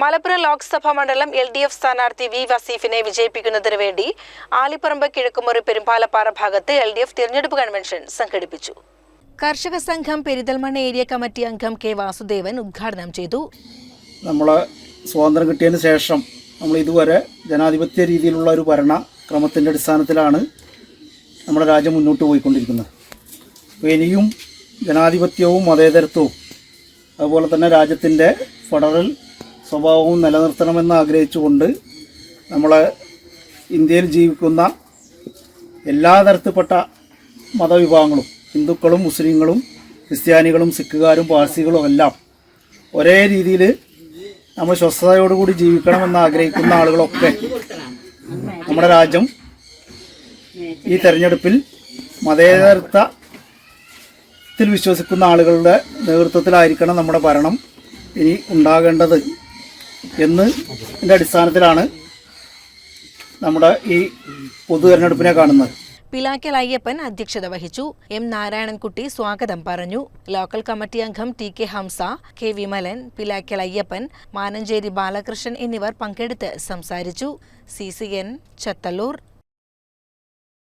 മലപ്പുറം ലോക്സഭാ മണ്ഡലം L D F സ്ഥാനാർത്ഥി V വസീഫിനെ വിജയിപ്പിക്കുന്നതിന് വേണ്ടി ആലിപ്പറമ്പ് കിഴക്കുമുറി പെരുമ്പാലപ്പാറ ഭാഗത്ത് എൽ ഡി എഫ് തിരഞ്ഞെടുപ്പ് കൺവെൻഷൻ സംഘടിപ്പിച്ചു. കർഷക സംഘം പെരിന്തൽമണ്ണ ഏരിയ കമ്മിറ്റി അംഗം കെ വാസുദേവൻ ഉദ്ഘാടനം ചെയ്തു. നമ്മൾ സ്വാതന്ത്ര്യം കിട്ടിയതിന് ശേഷം നമ്മൾ ഇതുവരെ ജനാധിപത്യ രീതിയിലുള്ള ഒരു ഭരണ ക്രമത്തിന്റെ അടിസ്ഥാനത്തിലാണ് നമ്മുടെ രാജ്യം മുന്നോട്ട് പോയിക്കൊണ്ടിരിക്കുന്നത്. അപ്പോൾ ഇനിയും ജനാധിപത്യവും മതേതരത്വവും അതുപോലെ തന്നെ രാജ്യത്തിന്റെ ഫെഡറൽ സ്വഭാവവും നിലനിർത്തണമെന്ന് ആഗ്രഹിച്ചുകൊണ്ട് നമ്മളെ ഇന്ത്യയിൽ ജീവിക്കുന്ന എല്ലാ തരത്തിൽപ്പെട്ട മതവിഭാഗങ്ങളും ഹിന്ദുക്കളും മുസ്ലിങ്ങളും ക്രിസ്ത്യാനികളും സിഖുകാരും പാഴ്സികളും എല്ലാം ഒരേ രീതിയിൽ നമ്മൾ സ്വസ്ഥതയോടുകൂടി ജീവിക്കണമെന്ന് ആഗ്രഹിക്കുന്ന ആളുകളൊക്കെ നമ്മുടെ രാജ്യം ഈ തെരഞ്ഞെടുപ്പിൽ മതേതരത്വത്തിൽ വിശ്വസിക്കുന്ന ആളുകളുടെ നേതൃത്വത്തിലായിരിക്കണം നമ്മുടെ ഭരണം ഇനി ഉണ്ടാകേണ്ടത്. എന്ന് ഇതിന്റെ അടിസ്ഥാനത്തിലാണ് നമ്മുടെ ഈ പൊതു തെരഞ്ഞെടുപ്പിനെ കാണുന്നത്. പിലാക്കൽ അയ്യപ്പൻ അധ്യക്ഷത വഹിച്ചു. എം നാരായണൻകുട്ടി സ്വാഗതം പറഞ്ഞു. ലോക്കൽ കമ്മിറ്റി അംഗം T K Hamsa K Vimalan Pilakkal Ayyappan Mananchery Balakrishnan എന്നിവർ പങ്കെടുത്ത് സംസാരിച്ചു. C C N Chathallur.